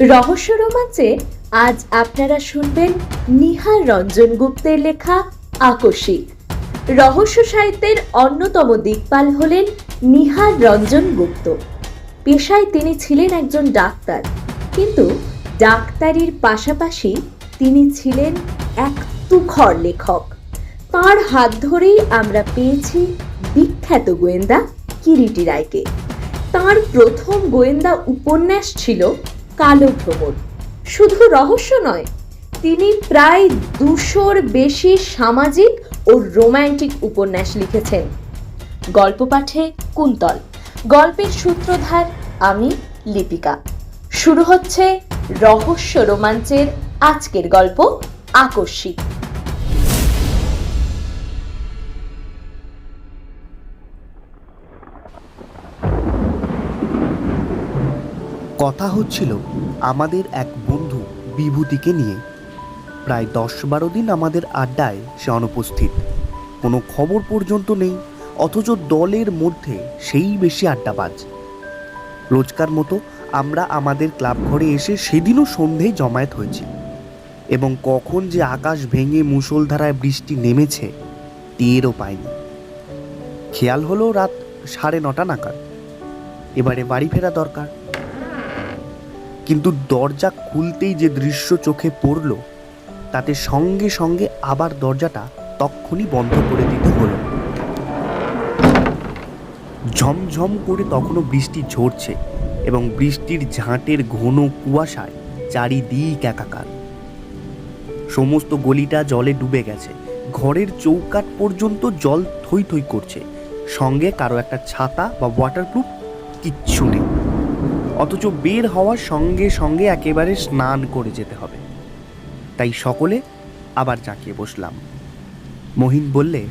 রহস্য রোমাঞ্চে আজ আপনারা শুনবেন নিহার রঞ্জন গুপ্তের লেখা আকস্মিক। রহস্য সাহিত্যের অন্যতম দিকপাল হলেন নিহার রঞ্জন গুপ্ত। পেশায় তিনি ছিলেন একজন ডাক্তার, কিন্তু ডাক্তারির পাশাপাশি তিনি ছিলেন এক তুখর লেখক। তার হাত ধরেই আমরা পেয়েছি বিখ্যাত গোয়েন্দা কিরিটি রায়কে। তার প্রথম গোয়েন্দা উপন্যাস ছিল কালো ভ্রমণ। শুধু রহস্য নয়, তিনি প্রায় দুশোর বেশি সামাজিক ও রোম্যান্টিক উপন্যাস লিখেছেন। গল্প পাঠে কুন্তল, গল্পের সূত্রধার আমি লিপিকা। শুরু হচ্ছে রহস্য রোমাঞ্চের আজকের গল্প, আকস্মিক। কথা হচ্ছিল আমাদের এক বন্ধু বিভূতিকে নিয়ে। প্রায় দশ বারো দিন আমাদের আড্ডায় সে অনুপস্থিত। কোনো খবর পর্যন্ত নেই, অথচ দলের মধ্যে সেই বেশি আড্ডাবাজ। রোজকার মতো আমরা আমাদের ক্লাব ঘরে এসে সেদিনও সন্ধেয় জমায়েত হয়েছি এবং কখন যে আকাশ ভেঙে মুষলধারায় বৃষ্টি নেমেছে, টেরও পাইনি। খেয়াল হলো রাত সাড়ে নটা নাগাদ। এবারে বাড়ি ফেরা দরকার। কিন্তু দরজা খুলতেই যে দৃশ্য চোখে পড়ল, তাতে সঙ্গে সঙ্গে আবার দরজাটা তক্ষুনি বন্ধ করে দিতে হলো। ঝমঝম করে তখনও বৃষ্টি ঝরছে এবং বৃষ্টির ঝাঁটের ঘন কুয়াশায় চারিদিক একাকার। সমস্ত গলিটা জলে ডুবে গেছে। ঘরের চৌকাট পর্যন্ত জল থই থই করছে। সঙ্গে কারও একটা ছাতা বা ওয়াটারপ্রুফ কিচ্ছু নেই। অথচ বের হওয়ার সঙ্গে সঙ্গে একেবারে স্নান করে যেতে হবে। তাই সকলে আবার জাঁকিয়ে বসলাম। মহিন বললে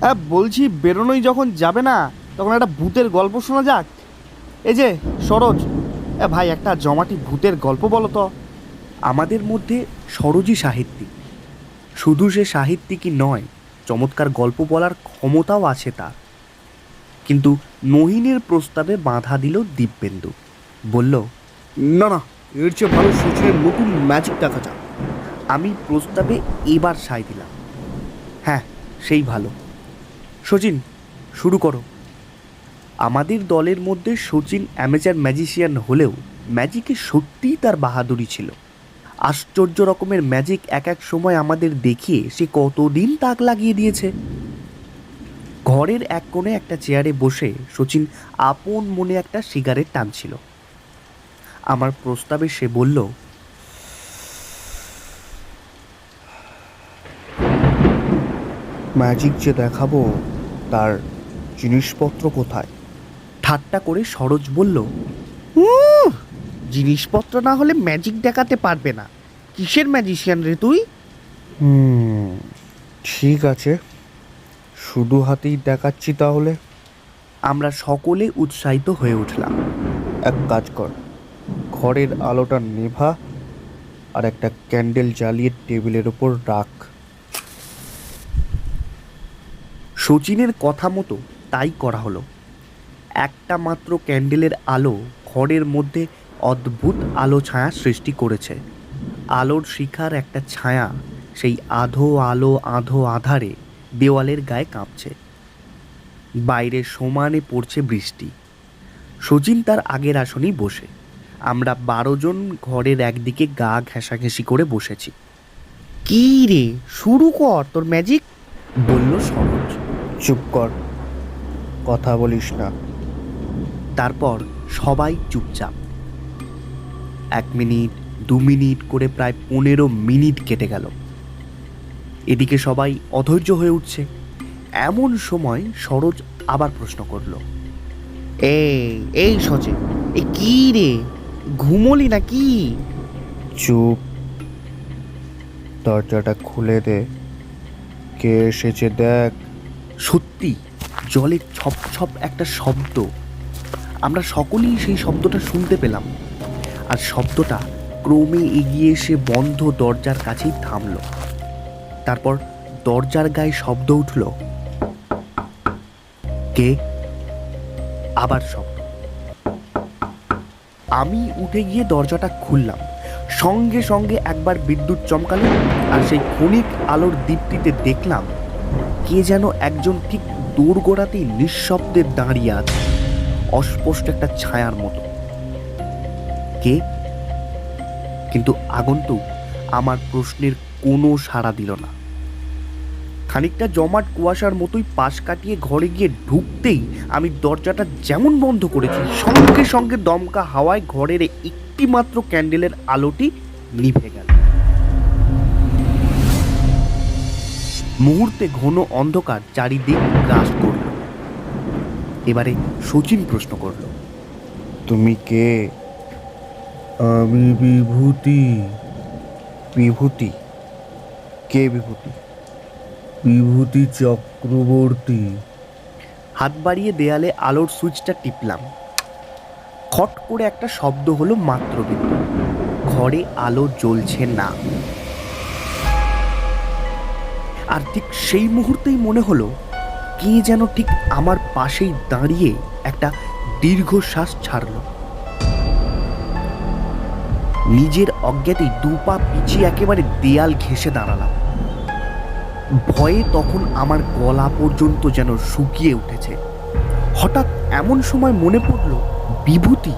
হ্যাঁ বলছি বেরোনোই যখন যাবে না তখন একটা ভূতের গল্প শোনা যাক। এই যে সরোজ এ ভাই একটা জমাটি ভূতের গল্প বলো তো? আমাদের মধ্যে সরোজই সাহিত্যিক। শুধু সে সাহিত্যিকই নয় চমৎকার গল্প বলার ক্ষমতাও আছে তার। কিন্তু নহিনের প্রস্তাবে বাধা দিল দিব্যেন্দু। বলল, না না, এর চেয়ে ভালো সচিনের নতুন ম্যাজিক দেখা যাক আমি প্রস্তাবে এবার সাই দিলাম। হ্যাঁ সেই ভালো। সচিন, শুরু করো। আমাদের দলের মধ্যে সচিন অ্যামেচার ম্যাজিশিয়ান হলেও ম্যাজিকে সত্যিই তার বাহাদুরি ছিল। আশ্চর্য রকমের ম্যাজিক এক এক সময় আমাদের দেখিয়ে সে কতদিন তাক লাগিয়ে দিয়েছে। ঘরের এক কোণে একটা চেয়ারে বসে সচিন আপন মনে একটা সিগারেট টানছিল। আমার প্রস্তাবে সে বলল ম্যাজিক যে দেখাবো তার জিনিসপত্র কোথায়? ঠাট্টা করে সরোজ বলল "উহ, জিনিসপত্র না হলে ম্যাজিক দেখাতে পারবে না। কিসের ম্যাজিশিয়ান রে তুই? ঠিক আছে। শুধু হাতেই দেখাচ্ছি তাহলে। আমরা সকলে উৎসাহিত হয়ে উঠলাম। এক কাজ কর ঘরের আলোটা নেভা আর একটা ক্যান্ডেল জ্বালিয়ে টেবিলের ওপর রাখ। সচিনের কথা মতো তাই করা হলো। একটা মাত্র ক্যান্ডেলের আলো ঘরের মধ্যে অদ্ভুত আলো ছায়া সৃষ্টি করেছে। আলোর শিখার একটা ছায়া সেই আধো আলো আধো আধারে দেওয়ালের গায়ে কাঁপছে। বাইরে সমানে পড়ছে বৃষ্টি। সচিন তার আগের আসনেই বসে। আমরা বারো জন ঘরের একদিকে গা ঘেঁষাঘেঁষি করে বসেছি। কি রে? শুরু কর তোর ম্যাজিক বলল সরোজ। চুপ কর কথা বলিস না। তারপর সবাই চুপচাপ। এক মিনিট দু মিনিট করে প্রায় পনেরো মিনিট কেটে গেল। এদিকে সবাই অধৈর্য হয়ে উঠছে। এমন সময় সরোজ আবার প্রশ্ন করল এই এই সচে এ কি রে? ঘুমোলি নাকি? চুপ। দরজাটা খুলে দে। কে এসেছে দেখ। সত্যি জলে ছপ ছপ একটা শব্দ। আমরা সকলেই সেই শব্দটা শুনতে পেলাম। আর শব্দটা ক্রমে এগিয়ে এসে বন্ধ দরজার কাছেই থামলো। তারপর দরজার গায়ে শব্দ উঠল। কে? আবার শব্দ। আমি উঠে গিয়ে দরজাটা খুললাম। সঙ্গে সঙ্গে একবার বিদ্যুৎ চমকালো আর সেই ক্ষণিক আলোর দীপ্তিতে দেখলাম, কে যেন একজন ঠিক দোরগোড়াতেই নিঃশব্দে দাঁড়িয়ে আছে, অস্পষ্ট একটা ছায়ার মতো। কে? কিন্তু আগন্তুক আমার প্রশ্নের কোনো সাড়া দিল না। খানিকটা জমাট কুয়াশার মতোই পাশ কাটিয়ে ঘরে গিয়ে ঢুকতেই আমি দরজাটা যেমন বন্ধ করেছি, সঙ্গে সঙ্গে দমকা হাওয়ায় ঘরের একটি মাত্র ক্যান্ডেলের আলোটি নিভে গেল। মুহূর্তে ঘন অন্ধকার চারিদিক গ্রাস করল। এবারে শচীন প্রশ্ন করল, তুমি কে? আমি বিভূতি। বিভূতি? কে বিভূতি? বিভূতি চক্রবর্তী। হাত বাড়িয়ে দেয়ালে আলোর সুইচটা টিপলাম। খট করে একটা শব্দ হলো মাত্র বিন্দু ঘরে আলো জ্বলছে না। আর ঠিক সেই মুহূর্তেই মনে হলো, কে যেন ঠিক আমার পাশেই দাঁড়িয়ে একটা দীর্ঘশ্বাস ছাড়লো। নিজের অজ্ঞাতেই দু পা পিছিয়ে একেবারে দেয়াল ঘেঁষে দাঁড়ালাম। ভয়ে তখন আমার গলা পর্যন্ত যেন শুকিয়ে উঠেছে। হঠাৎ এমন সময় মনে পড়ল, বিভূতি।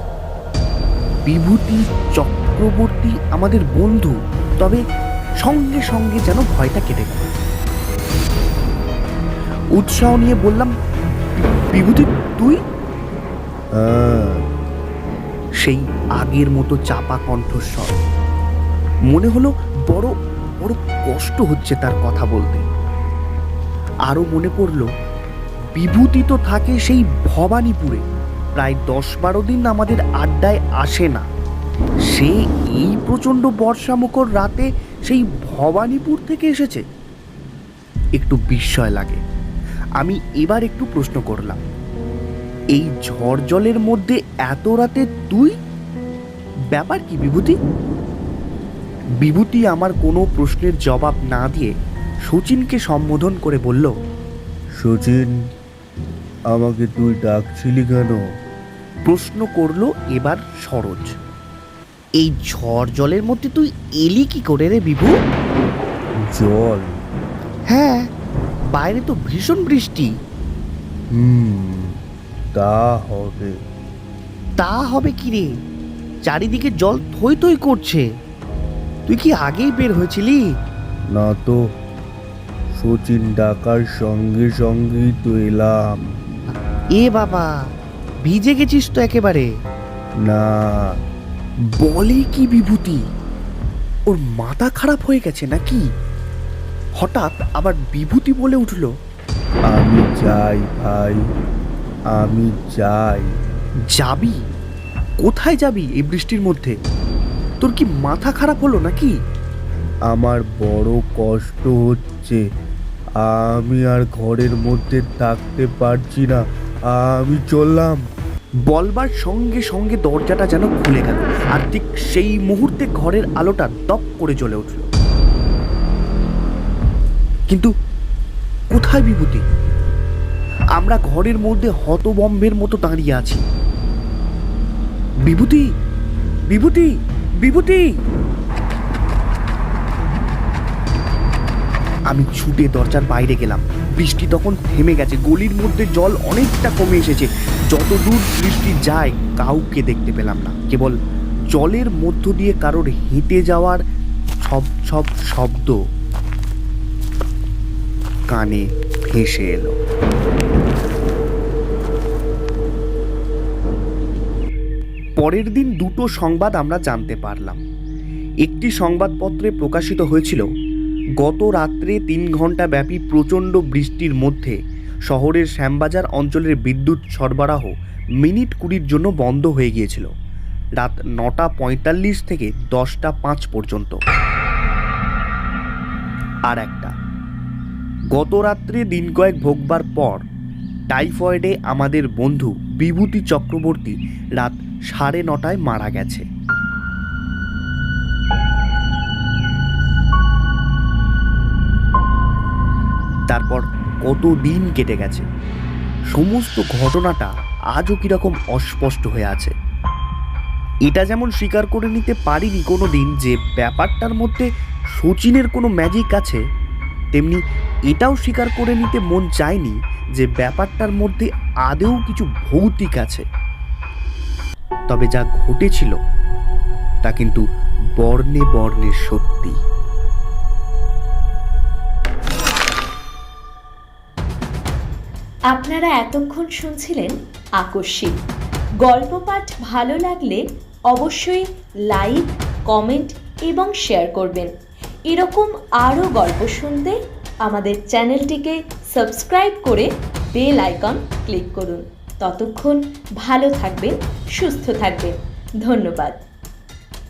বিভূতি চক্রবর্তী আমাদের বন্ধু, তবে সঙ্গে সঙ্গে যেন ভয়টা কেটে গেল। উৎসাহ নিয়ে বললাম, বিভূতি, তুই? সেই আগের মতো চাপা কণ্ঠস্বর। মনে হলো বড় বড় কষ্ট হচ্ছে তার কথা বলতে। আরও মনে পড়ল, বিভূতি তো থাকে সেই ভবানীপুরে। প্রায় দশ বারো দিন আমাদের আড্ডায় আসে না। সে এই প্রচণ্ড বর্ষামুখর রাতে সেই ভবানীপুর থেকে এসেছে। একটু বিস্ময় লাগে। আমি এবার একটু প্রশ্ন করলাম, এই ঝড় জলের মধ্যে এত রাতে তুই? ব্যাপার কি বিভূতি? বিভূতি আমার কোনো প্রশ্নের জবাব না দিয়ে সচিনকে সম্বোধন করে বলল সচিন আমাকে তুই ডাকছিলি কেন? প্রশ্ন করল এবার সরোজ। এই ঝড় জলের মধ্যে তুই এলি কি করে রে বিভু? জল? হ্যাঁ বাইরে তো ভীষণ বৃষ্টি। হুম তা হবে। তা হবে কি রে? চারিদিকে জল থই থই করছে। তুই কি আগেই বের হয়েছিলি? না তো। সচিন ডাকার সঙ্গে সঙ্গেই তো এলাম। এ বাবা ভিজে গেছিস তো একেবারে। না। বলে কি বিভূতি? ওর মাথা খারাপ হয়ে গেছে নাকি? হঠাৎ আবার বিভূতি বলে উঠল। আমি যাই ভাই আমি যাই যাবি? কোথায় যাবি এই বৃষ্টির মধ্যে? তোর কি মাথা খারাপ হলো নাকি? আমার বড় কষ্ট হচ্ছে। আমি আর ঘরের মধ্যে থাকতে পারছি না। আমি চললাম। বলবার সঙ্গে সঙ্গে দরজাটা যেন খুলে গেল আর ঠিক সেই মুহূর্তে ঘরের আলোটা দপ করে জ্বলে উঠল। কিন্তু কোথায় বিভূতি? আমরা ঘরের মধ্যে হতবম্বের মতো দাঁড়িয়ে আছি। বিভূতি বিভূতি বিভূতি! আমি ছুটে দরজার বাইরে গেলাম। বৃষ্টি তখন থেমে গেছে, গলির মধ্যে জল অনেকটা কমে এসেছে। যত দূর দৃষ্টি যায়, কাউকে দেখতে পেলাম না। কেবল জলের মধ্য দিয়ে কারোর হেঁটে যাওয়ার ছপ ছপ শব্দ কানে ভেসে এলো। পরের দিন দুটো সংবাদ আমরা জানতে পারলাম। একটি সংবাদপত্রে প্রকাশিত হয়েছিল গত রাত্রে তিন ঘণ্টা ব্যাপী প্রচণ্ড বৃষ্টির মধ্যে শহরের শ্যামবাজার অঞ্চলের বিদ্যুৎ সরবরাহ মিনিট কুড়ির জন্য বন্ধ হয়ে গিয়েছিল। রাত নটা পঁয়তাল্লিশ থেকে দশটা পাঁচ পর্যন্ত। আর একটা। গত রাত্রে দিন কয়েক ভোগবার পর টাইফয়েডে আমাদের বন্ধু বিভূতি চক্রবর্তী রাত সাড়ে নটায় মারা গেছে। তারপর কত দিন কেটে গেছে। সমস্ত ঘটনাটা আজও কীরকম অস্পষ্ট হয়ে আছে। এটা যেমন স্বীকার করে নিতে পারিনি কোনো দিন যে ব্যাপারটার মধ্যে সচিনের কোনো ম্যাজিক আছে, তেমনি এটাও স্বীকার করে নিতে মন চায়নি যে ব্যাপারটার মধ্যে আদেও কিছু ভৌতিক আছে। তবে যা ঘটেছিল, তা কিন্তু বর্ণে বর্ণে সত্যি। আপনারা এতক্ষণ শুনছিলেন আকস্মিক। গল্প পাঠ ভালো লাগলে অবশ্যই লাইক, কমেন্ট এবং শেয়ার করবেন। এরকম আরও গল্প শুনতে আমাদের চ্যানেলটিকে সাবস্ক্রাইব করে বেল আইকন ক্লিক করুন। ততক্ষণ ভালো থাকবেন, সুস্থ থাকবেন। ধন্যবাদ।